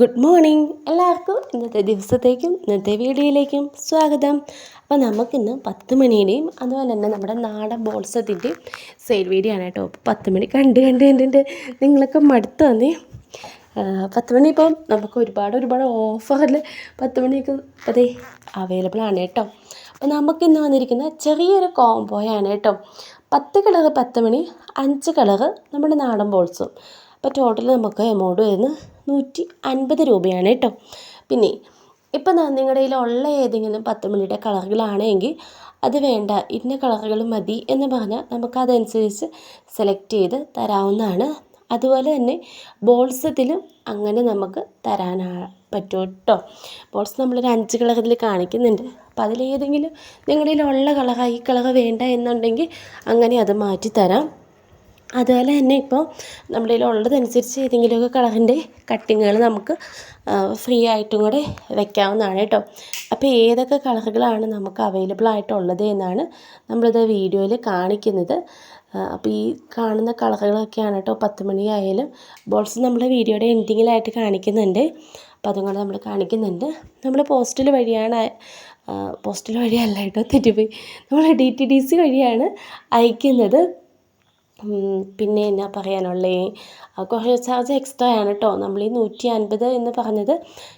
Good morning എല്ലാവർക്കും ഇന്നത്തെ ദിവസത്തേക്കും ഇന്നത്തെ വീഡിയോയിലേക്കും സ്വാഗതം. അപ്പോൾ നമുക്കിന്ന് പത്ത് മണിയുടെയും അതുപോലെ തന്നെ നമ്മുടെ നാടൻ ബോൾസത്തിന്റെയും സെയിൽ വീഡിയോ ആണ് കേട്ടോ. പത്ത് മണി കണ്ട് കണ്ട് കണ്ടിട്ട് നിങ്ങളൊക്കെ മടുത്തു തന്നെ പത്ത് മണി ഇപ്പം നമുക്ക് ഒരുപാട് ഒരുപാട് ഓഫറിൽ പത്ത് മണിയൊക്കെ അതെ അവൈലബിൾ ആണ് കേട്ടോ. അപ്പോൾ നമുക്കിന്ന് വന്നിരിക്കുന്ന ചെറിയൊരു കോംബോയാണ് കേട്ടോ. പത്ത് കളറ് പത്ത് മണി അഞ്ച് കളറ് നമ്മുടെ നാടൻ ബോൾസും. അപ്പോൾ ടോട്ടൽ നമുക്ക് എമൗണ്ട് വരുന്നത് നൂറ്റി അൻപത് രൂപയാണ് കേട്ടോ പിന്നെ ഇപ്പം നിങ്ങളുടെ കയ്യിൽ ഉള്ള ഏതെങ്കിലും പത്ത് മണിയുടെ കളറുകളാണെങ്കിൽ അത് വേണ്ട ഇന്ന കളറുകൾ മതി എന്ന് പറഞ്ഞാൽ നമുക്കതനുസരിച്ച് സെലക്ട് ചെയ്ത് തരാവുന്നതാണ്. അതുപോലെ തന്നെ ബോൾസത്തിലും അങ്ങനെ നമുക്ക് തരാൻ പറ്റും കേട്ടോ ബോൾസ് നമ്മളൊരു അഞ്ച് കളറിൽ കാണിക്കുന്നുണ്ട്. അപ്പോൾ അതിലേതെങ്കിലും നിങ്ങളുടെ കയ്യിലുള്ള കളറാണ് ഈ കളർ വേണ്ട എന്നുണ്ടെങ്കിൽ അങ്ങനെ അത് മാറ്റി തരാം. അതുപോലെ തന്നെ ഇപ്പോൾ നമ്മുടെ കയ്യിൽ ഉള്ളതനുസരിച്ച് ഏതെങ്കിലുമൊക്കെ കളറിന്റെ കട്ടിങ്ങുകൾ നമുക്ക് ഫ്രീ ആയിട്ടും കൂടെ വയ്ക്കാവുന്നതാണ് കേട്ടോ. അപ്പോൾ ഏതൊക്കെ കളറുകളാണ് നമുക്ക് അവൈലബിൾ ആയിട്ടുള്ളത് എന്നാണ് നമ്മളിത് വീഡിയോയിൽ കാണിക്കുന്നത്. അപ്പോൾ ഈ കാണുന്ന കളറുകളൊക്കെയാണ് കേട്ടോ പത്ത് മണിയായാലും ബോൾസ് നമ്മൾ വീഡിയോയുടെ എൻഡിങ്ങിലായിട്ട് കാണിക്കുന്നുണ്ട്. അപ്പോൾ അതും കൂടെ നമ്മൾ കാണിക്കുന്നുണ്ട്. നമ്മൾ പോസ്റ്റൽ വഴിയാണ് പോസ്റ്റൽ വഴിയല്ല കേട്ടോ തെറ്റിപ്പോയി. നമ്മൾ ഡി ടി ഡി സി വഴിയാണ് അയക്കുന്നത്. പിന്നെ എന്നാ പറയാനുള്ളത് കൊറിയർ ചാർജ് എക്സ്ട്രാ ആണ് കേട്ടോ നമ്മൾ ഈ നൂറ്റി അൻപത് എന്ന് പറഞ്ഞത്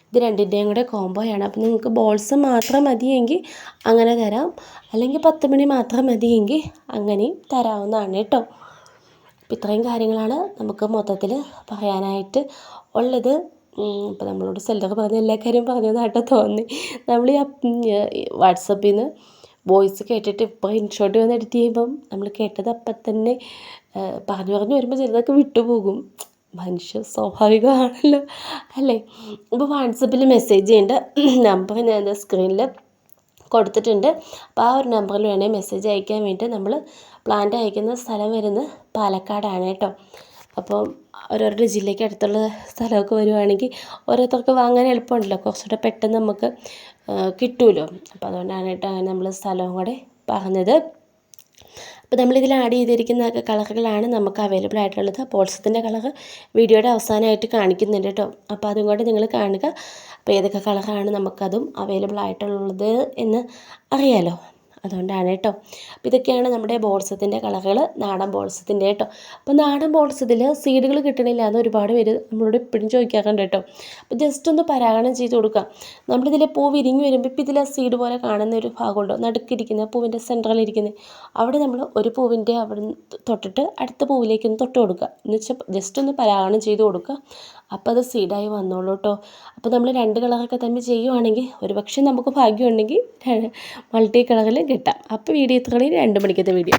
ഇത് രണ്ടിന്റെയും കൂടെ കോംബോയാണ് അപ്പോൾ നിങ്ങൾക്ക് ബോൾസ് മാത്രം മതിയെങ്കിൽ അങ്ങനെ തരാം. അല്ലെങ്കിൽ പത്ത് മണി മാത്രം മതിയെങ്കിൽ അങ്ങനെയും തരാവുന്നതാണ് കേട്ടോ അപ്പോൾ ഇത്രയും കാര്യങ്ങളാണ് നമുക്ക് മൊത്തത്തിൽ പറയാനായിട്ട് ഉള്ളത്. ഇപ്പോൾ നമ്മളോട് സെല്ലർ പറഞ്ഞ എല്ലാ കാര്യവും പറഞ്ഞതായിട്ടാണ് തോന്നി നമ്മൾ ഈ വാട്സപ്പിൽ നിന്ന് വോയിസ് കേട്ടിട്ട് ഇപ്പോൾ ഇൻഷോട്ട് വന്ന് എഡിറ്റ് ചെയ്യുമ്പം നമ്മൾ കേട്ടത് അപ്പം തന്നെ പറഞ്ഞു പറഞ്ഞു വരുമ്പോൾ ചിലതൊക്കെ വിട്ടുപോകും. മനുഷ്യ സ്വാഭാവികമാണല്ലോ. അല്ലേ? ഇപ്പോൾ വാട്സപ്പിൽ മെസ്സേജ് ചെയ്യേണ്ട. നമ്പർ ഞാൻ സ്ക്രീനിൽ കൊടുത്തിട്ടുണ്ട്. അപ്പോൾ ആ ഒരു നമ്പറിൽ വേണേൽ മെസ്സേജ് അയക്കാൻ വേണ്ടി നമ്മൾ പ്ലാന്റ് അയക്കുന്ന സ്ഥലം വരുന്നത് പാലക്കാടാണ് കേട്ടോ. അപ്പോൾ ഓരോരുടെ ജില്ലയ്ക്ക് അടുത്തുള്ള സ്ഥലമൊക്കെ വരുവാണെങ്കിൽ ഓരോരുത്തർക്ക് വാങ്ങാൻ എളുപ്പമുണ്ടല്ലോ. കുറച്ചുകൂടെ പെട്ടെന്ന് നമുക്ക് കിട്ടുമല്ലോ അപ്പോൾ അതുകൊണ്ടാണ് നമ്മൾ സ്ഥലവും കൂടെ പറഞ്ഞത്. അപ്പോൾ നമ്മളിതിൽ ആഡ് ചെയ്തിരിക്കുന്ന കളറുകളാണ് നമുക്ക് അവൈലബിൾ ആയിട്ടുള്ളത്. പോൾസത്തിന്റെ കളർ വീഡിയോയുടെ അവസാനമായിട്ട് കാണിക്കുന്നുണ്ട് കേട്ടോ. അപ്പോൾ അതും കൂടെ നിങ്ങൾ കാണുക. അപ്പോൾ ഏതൊക്കെ കളറാണ് നമുക്കതും അവൈലബിൾ ആയിട്ടുള്ളത് എന്ന് അറിയാലോ. അതുകൊണ്ടാണ് കേട്ടോ. അപ്പോൾ ഇതൊക്കെയാണ് നമ്മുടെ ബോൾസത്തിന്റെ കളകൾ നാടൻ ബോൾസത്തിന്റെ കേട്ടോ. അപ്പോൾ നാടൻ ബോൾസത്തിൽ സീഡുകൾ കിട്ടണില്ല എന്ന് ഒരുപാട് പേര് നമ്മളോട് ഇപ്പോഴും ചോദിക്കാറുണ്ട് കേട്ടോ. അപ്പോൾ ജസ്റ്റ് ഒന്ന് പരാഗണം ചെയ്ത് കൊടുക്കുക നമ്മളിതിൽ പൂ വിരിഞ്ഞ് വരുമ്പോൾ ഇപ്പോൾ ഇതിൽ സീഡ് പോലെ കാണുന്ന ഒരു ഭാഗമുണ്ടോ? നടുക്കിരിക്കുന്ന പൂവിന്റെ സെന്ററിലിരിക്കുന്നത് അവിടെ നമ്മൾ ഒരു പൂവിന്റെ അവിടെ തൊട്ടിട്ട് അടുത്ത പൂവിലേക്ക് ഒന്ന് തൊട്ട് കൊടുക്കുക. എന്ന് വെച്ചാൽ ജസ്റ്റ് ഒന്ന് പരാഗണം ചെയ്ത് കൊടുക്കുക. അപ്പോൾ അത് സീഡായി വന്നോളൂ കേട്ടോ. അപ്പോൾ നമ്മൾ രണ്ട് കളറൊക്കെ തമ്മിൽ ചെയ്യുവാണെങ്കിൽ ഒരു പക്ഷേ നമുക്ക് ഭാഗ്യമുണ്ടെങ്കിൽ മൾട്ടി കളറിൽ കിട്ടാം. അപ്പോൾ വീഡിയോ ഇത്രയും. രണ്ട് മണിക്കത്തെ വീഡിയോ.